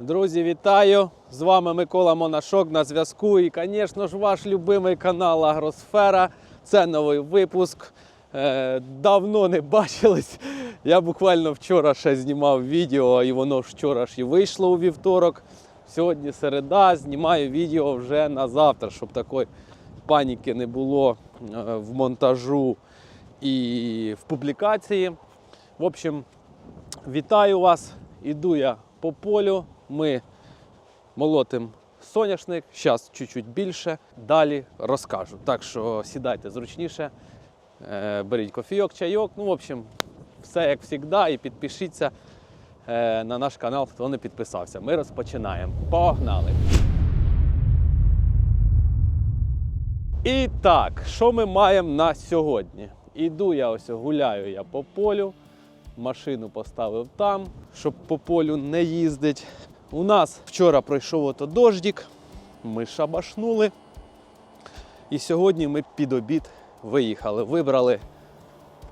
Друзі, вітаю! З вами Микола Монашок на зв'язку. І, звісно ж, ваш любимий канал Агросфера. Це новий випуск. Е, давно не бачились. Я буквально вчора ще знімав відео, і воно вчора ж і вийшло у вівторок. Сьогодні середа, знімаю відео вже на завтра, щоб такої паніки не було е, в монтажу і в публікації. В общем, вітаю вас. Іду я по полю. Ми молотим соняшник. Зараз чуть-чуть більше. Далі розкажу. Так що сідайте зручніше, е, беріть кофійок, чайок. Ну, в общем, все як завжди. І підпишіться е, на наш канал, хто не підписався. Ми розпочинаємо. Погнали! І так, що ми маємо на сьогодні? Іду я ось гуляю я по полю, машину поставив там, щоб по полю не їздить. У нас вчора пройшов ото дождик, ми шабашнули. І сьогодні ми під обід виїхали. Вибрали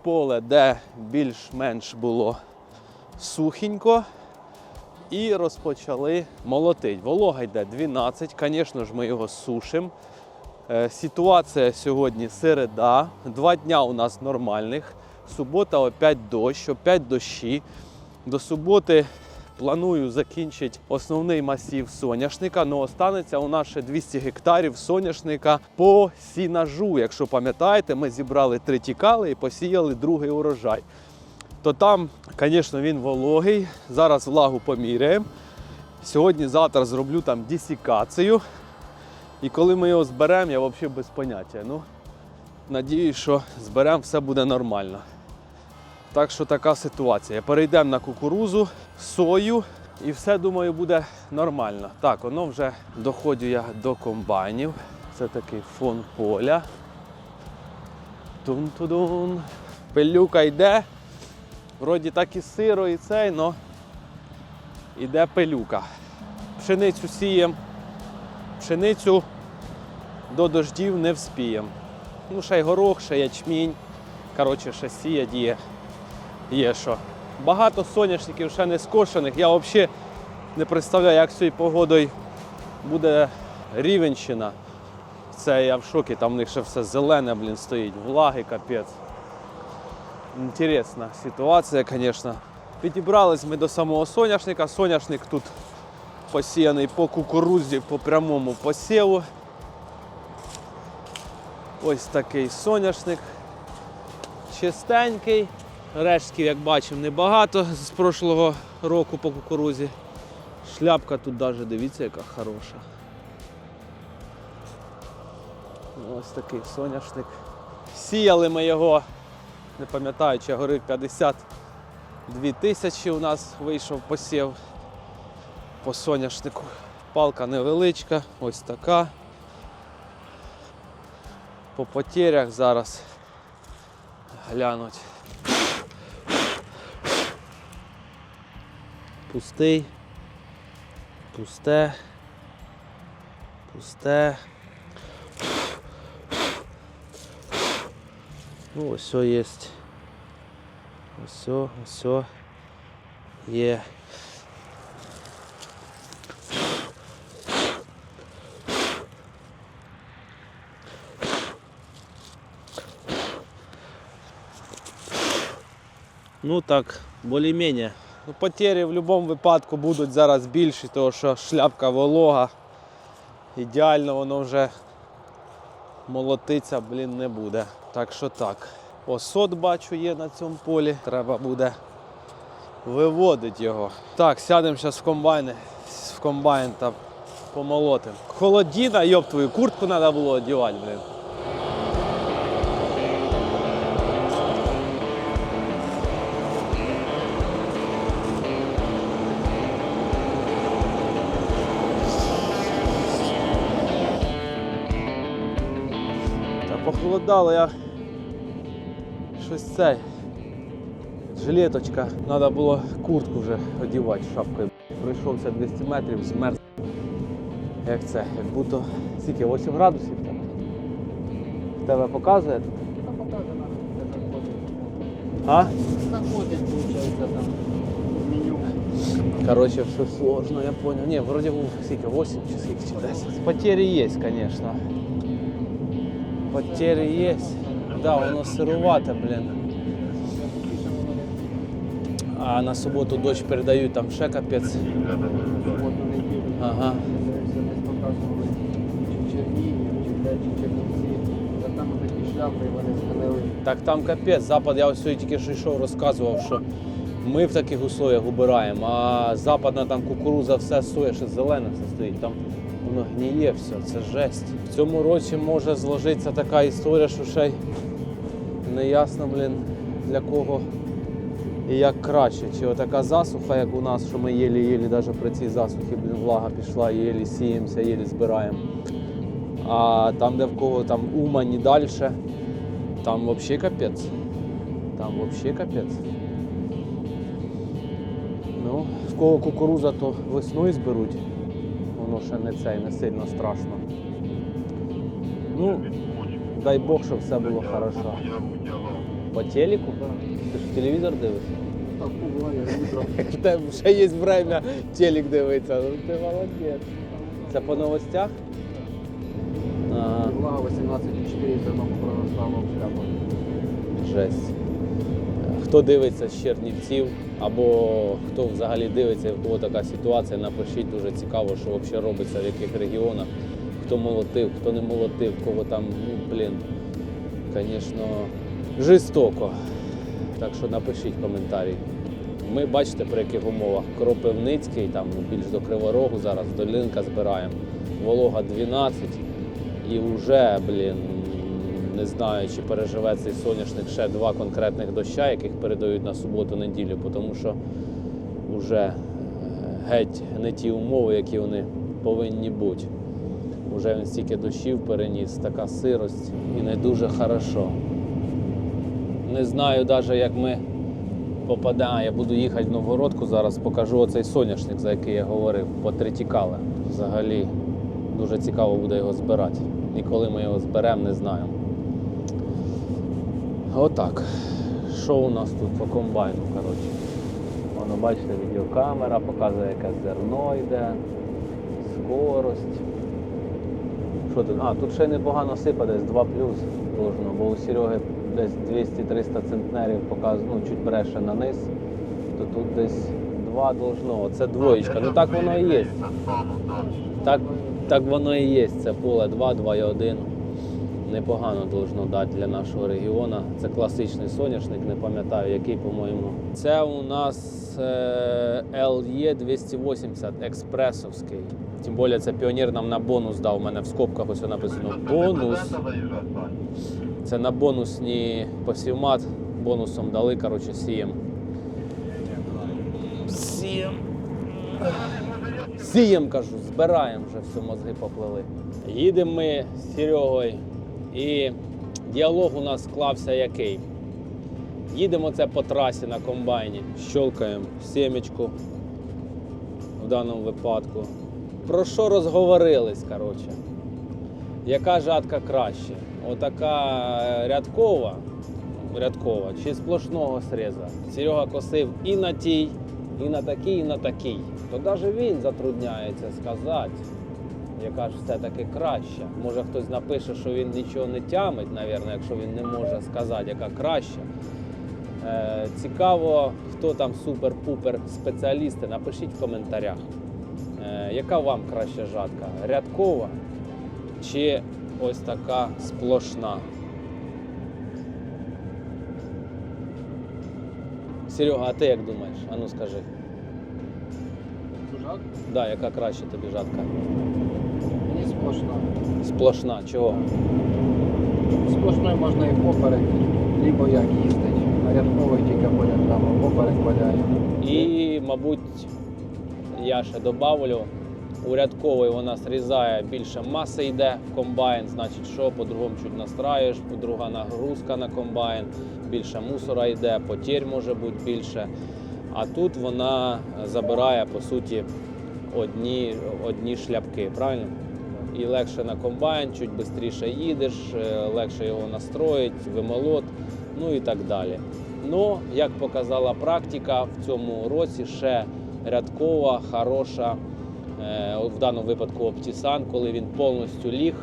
поле, де більш-менш було сухенько. І розпочали молотити. Волога йде 12, звісно ж, ми його сушимо. Е, Ситуація сьогодні середа. Два дня у нас нормальних. Субота опять дощ, опять дощі. До суботи планую закінчити основний масів соняшника. але останеться у нас ще 200 гектарів соняшника по сінажу. Якщо пам'ятаєте, ми зібрали три тікали і посіяли другий урожай. То там, звісно, він вологий. Зараз влагу поміряємо. Сьогодні-завтра зроблю там десікацію. І коли ми його зберемо, я взагалі без поняття. Ну, надіюсь, що зберемо, все буде нормально. Так що така ситуація. Перейдемо на кукурузу, сою і все, думаю, буде нормально. Так, воно вже доходжу я до комбайнів. Це такий фон поля. Тун-тудун. Пилюка йде. Вроді так і сиро, і цей, але йде пилюка. Пшеницю сіємо. Пшеницю до дождів не вспіємо. Ну, ще й горох, ще ячмінь. Коротше, ще сіять є. Є що. Багато соняшників ще не скошених. Я взагалі не представляю, як цією погодою буде Рівенщина. Це я в шокі, там в них ще все зелене, блін, стоїть, влаги, капець. Інтересна ситуація, звісно. Підібрались ми до самого соняшника. Соняшник тут посіяний по кукурудзі по прямому посіву. Ось такий соняшник. Чистенький. Рештків, як бачимо, небагато з прошлого року по кукурузі. Шляпка тут навіть дивіться, яка хороша. Ось такий соняшник. Сіяли ми його, не пам'ятаю, чи я говорив 52 тисячі у нас вийшов посів по соняшнику. Палка невеличка, ось така. По потерях зараз глянуть. Пустий, пусте, пусте. Ну, ось є. Ось, ось є. Ну так, більш-менш. Ну, потери в будь-якому випадку будуть зараз більші, тому що шляпка волога. Ідеально воно вже молотиться, блін, не буде. Так що так. Осот бачу є на цьому полі. Треба буде виводити його. Так, сядемо зараз в комбайни. В комбайн та помолотим. Холодіна, йоб твою, куртку треба було одягати, блін. Похолодало я щось цей. Жилеточка. Треба було куртку вже одягати шапкою. Пройшовся 200 метрів, змерз. Як це? Як будто скільки 8 градусів там. Тебе показує тут? А? Заходить, виходить, там меню. Короче, все сложно, я понял. Не, вроде бы сколько, 8 чи сколько, чи 10. Потери есть, конечно. Потери есть. Да, воно сирувате, блин. А на суботу дощ передають, там ще капець. Ага. Так там капець. Запад, я ось сьогодні тільки що йшов, розказував, що ми в таких условиях убираємо, а западна там кукуруза, все соя, ще зелене все стоїть. Там воно гніє все, це жесть. В цьому році може зложитися така історія, що ще й не ясно, блін, для кого і як краще. Чи отака засуха, як у нас, що ми єлі-єлі, навіть при цій засухі, блін, влага пішла, єлі сіємося, єлі збираємо. А там, де в кого там Умань і далі, там вообще капець. Там вообще капець. Ну, в кого кукуруза, то весною зберуть. Воно ще не цей, не сильно страшно. Ну, дай Бог, щоб все було хорошо. По телеку? Ти ж телевізор дивишся? Так, буває. Тебе ще є время телек дивитися. Ну ти молодець. Це по новостях? Ага. Влага 18,4 зерно проростало в шляпах. Жесть. Хто дивиться з Чернівців, або хто взагалі дивиться, в кого така ситуація, напишіть дуже цікаво, що взагалі робиться в яких регіонах, хто молотив, хто не молотив, кого там, ну блін, звісно, жорстоко. Так що напишіть коментарі. Ми бачите, при яких умовах. Кропивницький, там більш до Криворогу зараз, долинка збираємо. Волога 12. І вже, блін, не знаю, чи переживе цей соняшник ще два конкретних доща, яких передають на суботу-неділю, тому що вже е, геть не ті умови, які вони повинні бути. Уже він стільки дощів переніс, така сирость і не дуже хорошо. Не знаю навіть, як ми попадемо. Я буду їхати в Новгородку зараз, покажу оцей соняшник, за який я говорив, по Третікале. Взагалі дуже цікаво буде його збирати. І коли ми його зберемо, не знаю. Отак. Що у нас тут по комбайну, коротше? Воно, бачите, відеокамера показує, яке зерно йде, скорость. Що тут? А, тут ще непогано сипа, десь 2 плюс должно, бо у Сереги десь 200-300 центнерів показує, ну, чуть бреше на низ, то тут десь 2 должно. Оце двоєчка. Ну так воно і є. Так, так воно і є. Це поле 2, 2,1. Непогано должно дати для нашого регіону. Це класичний соняшник, не пам'ятаю, який, по-моєму. Це у нас е, LE 280 експресовський. Тим більше це піонер нам на бонус дав. У мене в скобках ось написано бонус. Це на бонусні посівмат. Бонусом дали, коротше, сієм. Сієм. Сієм, кажу, збираємо вже все, мозги поплили. Їдемо ми з Серегою, і діалог у нас склався який. Їдемо це по трасі на комбайні, щелкаємо сімечку в даному випадку. Про що розговорились, коротше? Яка жатка краще? Отака рядкова, рядкова чи сплошного среза. Серега косив і на тій, і на такій, і на такій. То навіть він затрудняється сказати, яка ж все-таки краща. Може хтось напише, що він нічого не тямить, навірно, якщо він не може сказати, яка краща. Е, цікаво, хто там супер-пупер спеціалісти, напишіть в коментарях, е, яка вам краща жатка? Рядкова чи ось така сплошна? Серега, а ти як думаєш? Ану скажи. Жак? Да, яка краще тобі жатка? Сплошна. Сплошна, чого? Сплошною можна і поперек, либо як їздить. Рядковий тільки поряд там, а поперек валяє. І, мабуть, я ще добавлю, у рядкової вона зрізає більше маси йде в комбайн, значить що, по-другому чуть настраюєш, по-друга нагрузка на комбайн, більше мусора йде, потерь може бути більше. А тут вона забирає по суті одні, одні шляпки, правильно? І легше на комбайн, чуть швидше їдеш, е, легше його настроїть, вимолот, ну і так далі. Ну, як показала практика, в цьому році ще рядкова, хороша. Е, В даному випадку оптісан, коли він повністю ліг,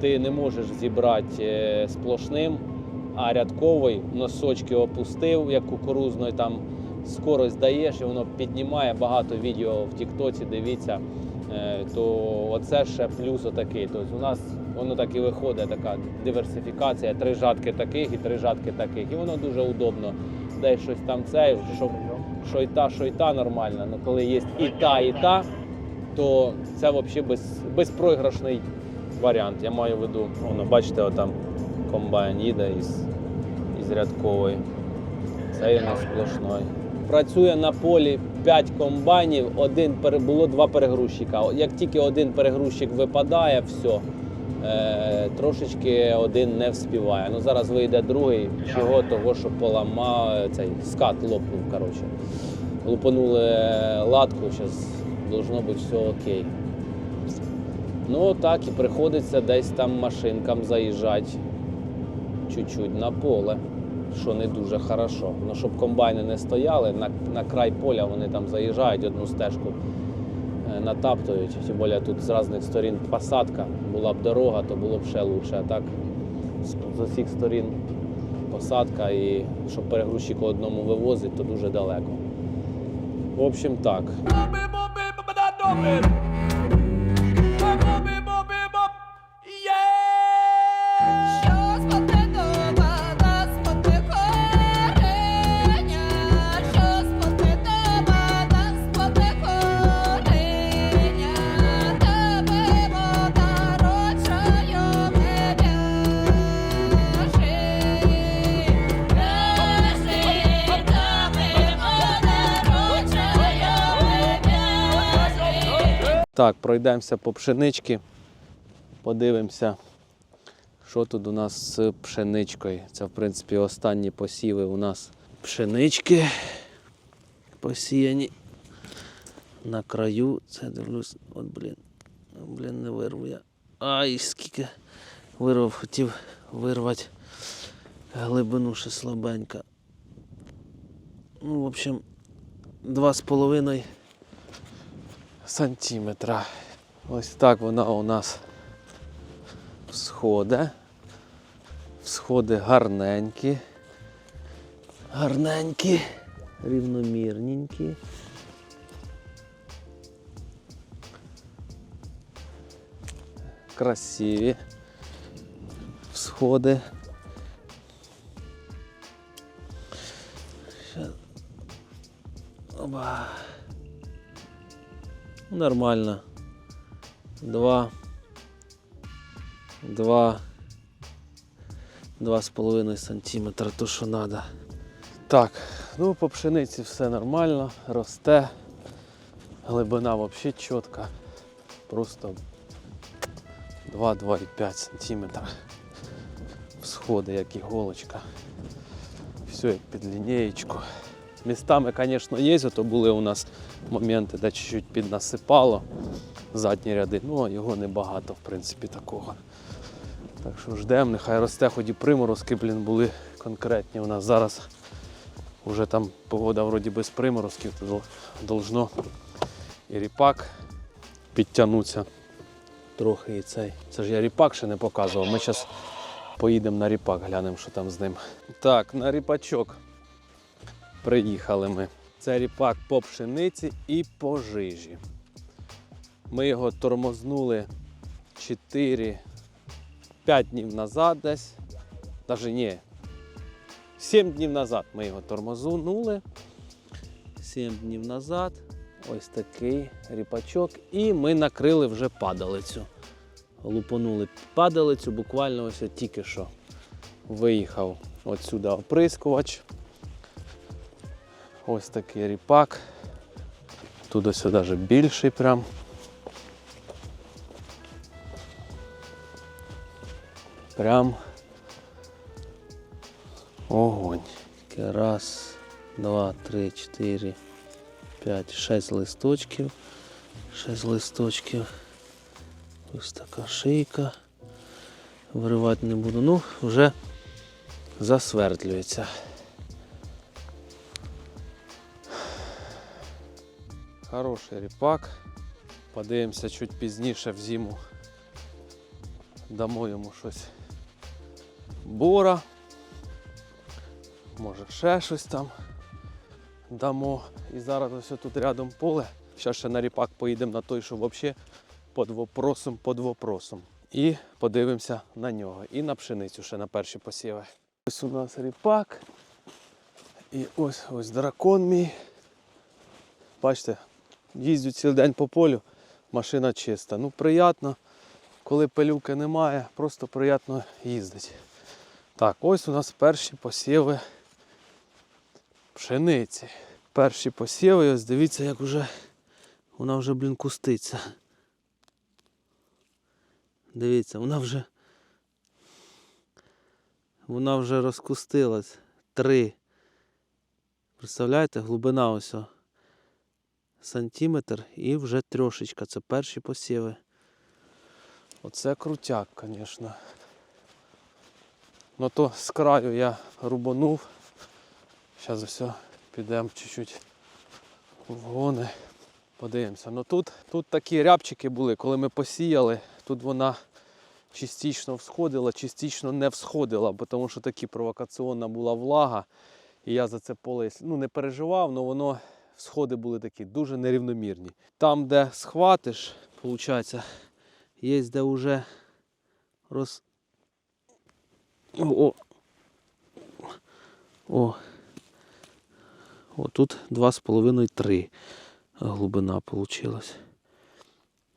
ти не можеш зібрати е, сплошним, а рядковий носочки опустив, як кукурузної, там скорость даєш і воно піднімає багато відео в Тіктоці, дивіться. Е, То оце ще плюс отакий. Тобто у нас воно так і виходить, така диверсифікація, три жатки таких і три жатки таких. І воно дуже удобно. Десь щось там це, щоб що й та, що й та нормально. Ну коли є і та, і та, то це взагалі без, безпроіграшний варіант. Я маю в виду, воно, бачите, отам комбайн їде із, із рядкової. Це і не сплошной. Працює на полі 5 комбайнів, один було два перегрузчика. Як тільки один перегрузчик випадає, все. Е, трошечки один не вспіває. Ну зараз вийде другий, чого того, що поламав цей скат лопнув. Коротше. Лупанули латку, зараз должно бути все окей. Ну так і приходиться десь там машинкам заїжджати чуть-чуть на поле, що не дуже хорошо. Ну, щоб комбайни не стояли, на, на край поля вони там заїжджають одну стежку, е, натаптують. Тим більше тут з різних сторін посадка, була б дорога, то було б ще краще. А так з, усіх сторін посадка і щоб перегрузчику одному вивозити, то дуже далеко. В общем, так. Так, пройдемося по пшенички, подивимося, що тут у нас з пшеничкою. Це, в принципі, останні посіви у нас пшенички посіяні. На краю, це дивлюсь, от блін, блін, не вирву я. Ай, скільки вирвав, хотів вирвати глибину ще слабенька. Ну, в общем, два з половиною сантиметра. Ось так вона у нас всходить. Всходи гарненькі. Гарненькі, рівномірненькі. Красиві всходи. Нормально. Два. Два. Два з половиною сантиметра, то що треба. Так, ну по пшениці все нормально, росте. Глибина взагалі чітка. Просто 2-2,5 сантиметра. Всходи, як іголочка. Все як під лінієчку. Містами, звісно, є, то були у нас моменти, де чуть-чуть піднасипало задні ряди. Ну, його небагато, в принципі, такого. Так що ждемо, нехай росте, хоч і приморозки, блін, були конкретні у нас. Зараз вже там погода вроді без приморозків, то должно і ріпак підтягнутися трохи і цей. Це ж я ріпак ще не показував. Ми зараз поїдемо на ріпак, глянемо, що там з ним. Так, на ріпачок приїхали ми. Це ріпак по пшениці і по жижі. Ми його тормознули 4 5 днів назад десь. Навіть ні. 7 днів назад ми його тормознули. 7 днів назад. Ось такий ріпачок. І ми накрили вже падалицю. Лупанули падалицю, буквально ось тільки що виїхав отсюди оприскувач. Ось такий ріпак. Тут ось навіть більший прям. Прям огонь. Раз, два, три, чотири, п'ять, шесть листочків. Шесть листочків. Ось така шийка. Виривати не буду. Ну, вже засвердлюється. Хороший ріпак. Подивимося чуть пізніше в зиму. Дамо йому щось бора. Може ще щось там дамо. І зараз ось тут рядом поле. Зараз ще на ріпак поїдемо на той, що взагалі під вопросом, під вопросом. І подивимося на нього. І на пшеницю ще на перші посіви. Ось у нас ріпак. І ось ось дракон мій. Бачите, їздю цілий день по полю, машина чиста. Ну, приємно, коли пилюки немає, просто приємно їздити. Так, ось у нас перші посіви пшениці. Перші посіви, ось дивіться, як вже вона вже, блін, куститься. Дивіться, вона вже. Вона вже розкустилась. Три. Представляєте, глибина ось. Сантиметр і вже трошечка. Це перші посіви. Оце крутяк, звісно. Ну то з краю я рубанув. Зараз все, підемо чуть-чуть вгони. Подивимося. Ну тут, тут такі рябчики були, коли ми посіяли, тут вона частично всходила, частично не всходила, тому що такі провокаційна була влага. І я за це поле ну, не переживав, але воно сходи були такі дуже нерівномірні. Там, де схватиш, виходить, є де вже роз. О, о. О. Тут 2,5-3 глибина вийшла.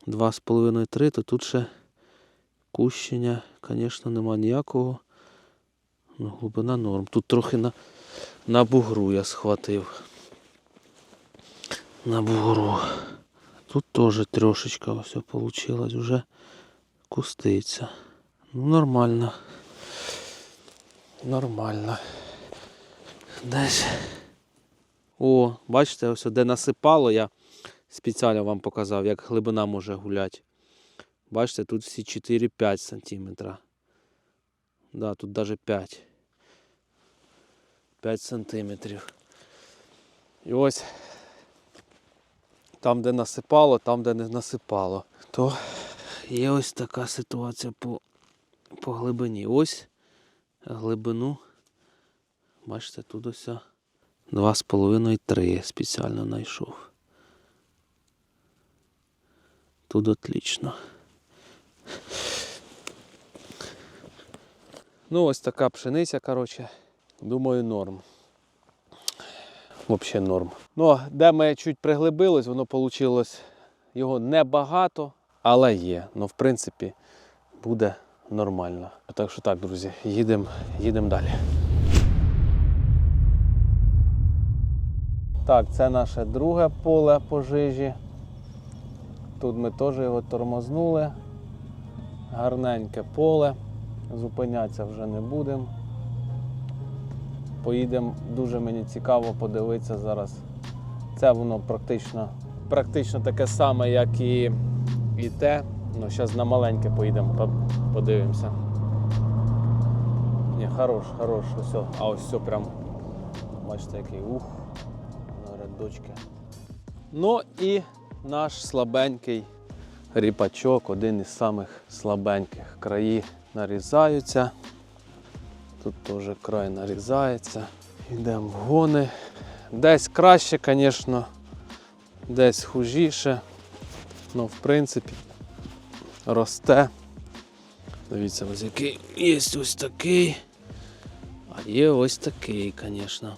2,5-3, то тут ще кущення, звісно, нема ніякого. Ну, глибина норм. Тут трохи на, на бугру я схватив. На бугру. Тут теж трошечка все вийшло, вже куститься. Ну, нормально. Нормально. Десь. О, бачите, ось де насипало, я спеціально вам показав, як глибина може гуляти. Бачите, тут всі 4-5 сантиметра. Да, тут навіть 5. 5 сантиметрів. І ось там, де насипало, там, де не насипало, то є ось така ситуація по, по глибині. Ось глибину. Бачите, тут ось 2,5-3 спеціально знайшов. Тут отлично. Ну, ось така пшениця, коротше. Думаю, норм. Взагалі норм. Ну, де ми чуть приглибились, воно вийшло його небагато, але є. Ну, в принципі, буде нормально. Так що так, друзі, їдемо їдем далі. Так, це наше друге поле пожежі. Тут ми теж його тормознули. Гарненьке поле. Зупинятися вже не будемо. Поїдемо, дуже мені цікаво подивитися зараз. Це воно практично, практично таке саме, як і, і те. Ну, зараз на маленьке поїдемо, подивимося. Ні, хорош, хорош, все. А ось все прям. Бачите, який ух рядочки. Ну і наш слабенький ріпачок, один із самих слабеньких. Краї нарізаються. Тут теж край нарізається. Йдемо в гони. Десь краще, звісно, десь хужіше. Ну, в принципі, росте. Дивіться, ось який є ось такий. А є ось такий, звісно.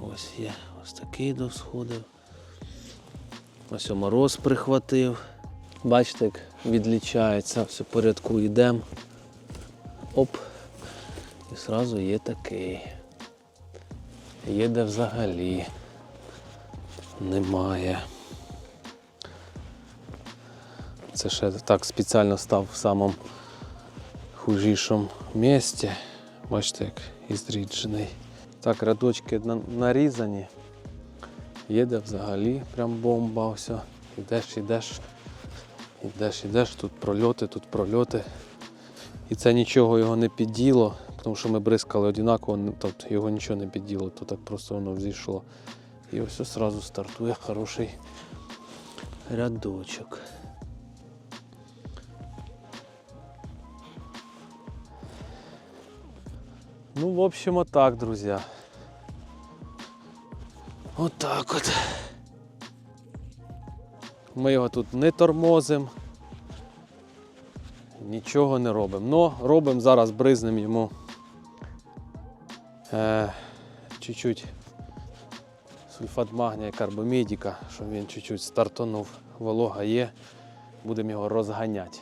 Ось є ось такий досходив. Ось мороз прихватив. Бачите, як відлічається, все порядку йдемо. Оп. І одразу є такий. Є де взагалі немає. Це ще так спеціально став в самому хужішому місці. Бачите, як ізріджений. Так, рядочки нарізані. Є де взагалі прям бомба. Все. Ідеш, ідеш, ідеш, ідеш, тут прольоти, тут прольоти. І це нічого його не підділо, тому що ми бризкали однаково, тобто його нічого не підділо, то так просто воно взійшло. І ось одразу стартує хороший рядочок. Ну, в общем, отак, друзі. Отак от. Ми його тут не тормозимо. Нічого не робимо. Но робимо зараз бризнем йому е, чуть-чуть сульфат магнія, карбомідіка, щоб він чуть-чуть стартанув. Волога є, будемо його розганяти.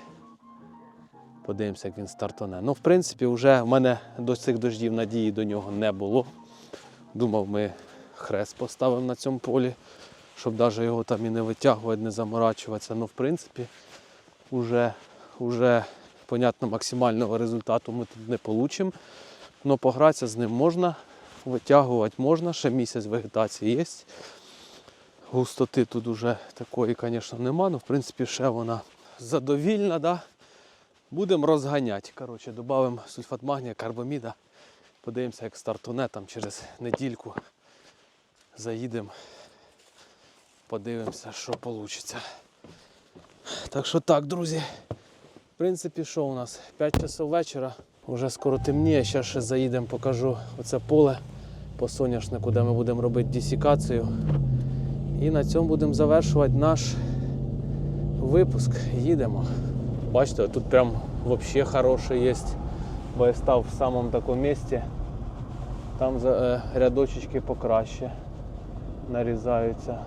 Подивимося, як він стартане. Ну, в принципі, вже в мене до цих дождів надії до нього не було. Думав, ми хрест поставимо на цьому полі, щоб навіть його там і не витягувати, не заморачуватися. Ну, в принципі, вже, вже понятно, максимального результату ми тут не получимо. Але погратися з ним можна, витягувати можна, ще місяць вегетації є. Густоти тут уже такої, звісно, нема, але в принципі ще вона задовільна. Да? Будемо розганяти. Коротше, додамо сульфат магнія, карбаміда. Подивимося, як стартуне там через недільку. Заїдемо, подивимося, що вийде. Так що так, друзі. В принципі, що у нас? 5 часов вечора. Вже скоро темніє. Зараз ще заїдемо, покажу оце поле по соняшнику, де ми будемо робити десікацію. І на цьому будемо завершувати наш випуск. Їдемо. Бачите, тут прям вообще хороший є. Бо я став в самому такому місці. Там е, рядочечки покраще нарізаються.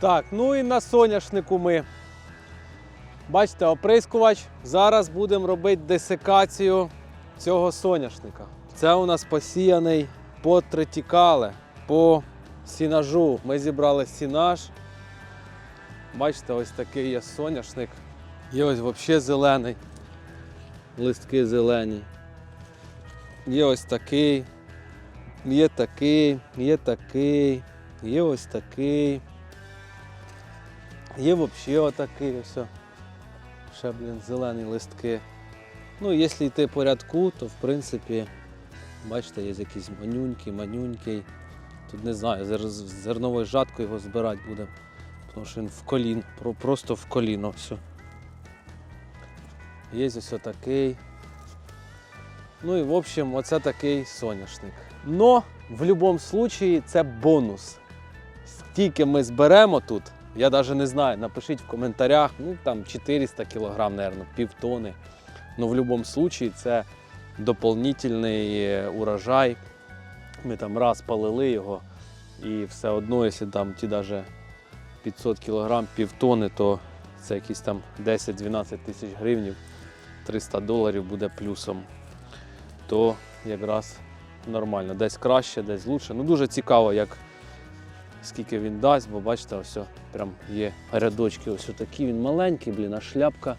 Так, ну і на соняшнику ми. Бачите, оприскувач. Зараз будемо робити десикацію цього соняшника. Це у нас посіяний по тритікале, по сінажу. Ми зібрали сінаж. Бачите, ось такий є соняшник. Є ось взагалі зелений. Листки зелені. Є ось такий. Є такий, є такий, є ось такий. Є взагалі отакий ось. Ще, блін, зелені листки. Ну, якщо йти по рядку, то в принципі, бачите, є якийсь манюнький, манюнький. Тут не знаю, зер- з зерновою жаткою його збирати будемо. Тому що він в колін, просто в коліно все. Є ось отакий. Ну і в общем, оце такий соняшник. Но в будь-якому випадку це бонус. Стільки ми зберемо тут, я навіть не знаю, напишіть в коментарях, ну там 400 кг, мабуть, півтони. Ну в будь-якому випадку це доповнительний е, урожай. Ми там раз палили його, і все одно, якщо там ті навіть 500 кг, півтони, то це якісь там 10-12 тисяч гривень, 300 доларів буде плюсом. То якраз нормально. Десь краще, десь лучше. Ну дуже цікаво, як скільки він дасть, бо бачите, ось прям є рядочки ось такі. Він маленький, блін, а шляпка,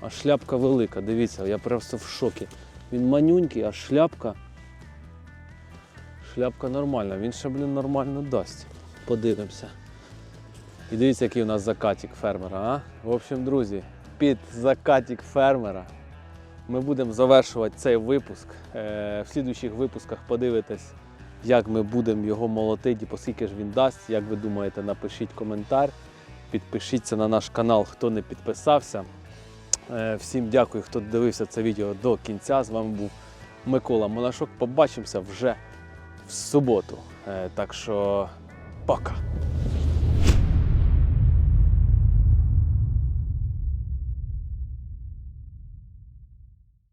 а шляпка велика. Дивіться, я просто в шокі. Він манюнький, а шляпка. Шляпка нормальна, він ще, блін, нормально дасть. Подивимося. І дивіться, який у нас закатик фермера, а? В общем, друзі, під закатик фермера ми будемо завершувати цей випуск. Е, В слідуючих випусках подивитесь, як ми будемо його молотити, і поскільки ж він дасть. Як ви думаєте, напишіть коментар, підпишіться на наш канал, хто не підписався. Е, Всім дякую, хто дивився це відео до кінця. З вами був Микола Монашок. Побачимося вже в суботу. Е, Так що пока.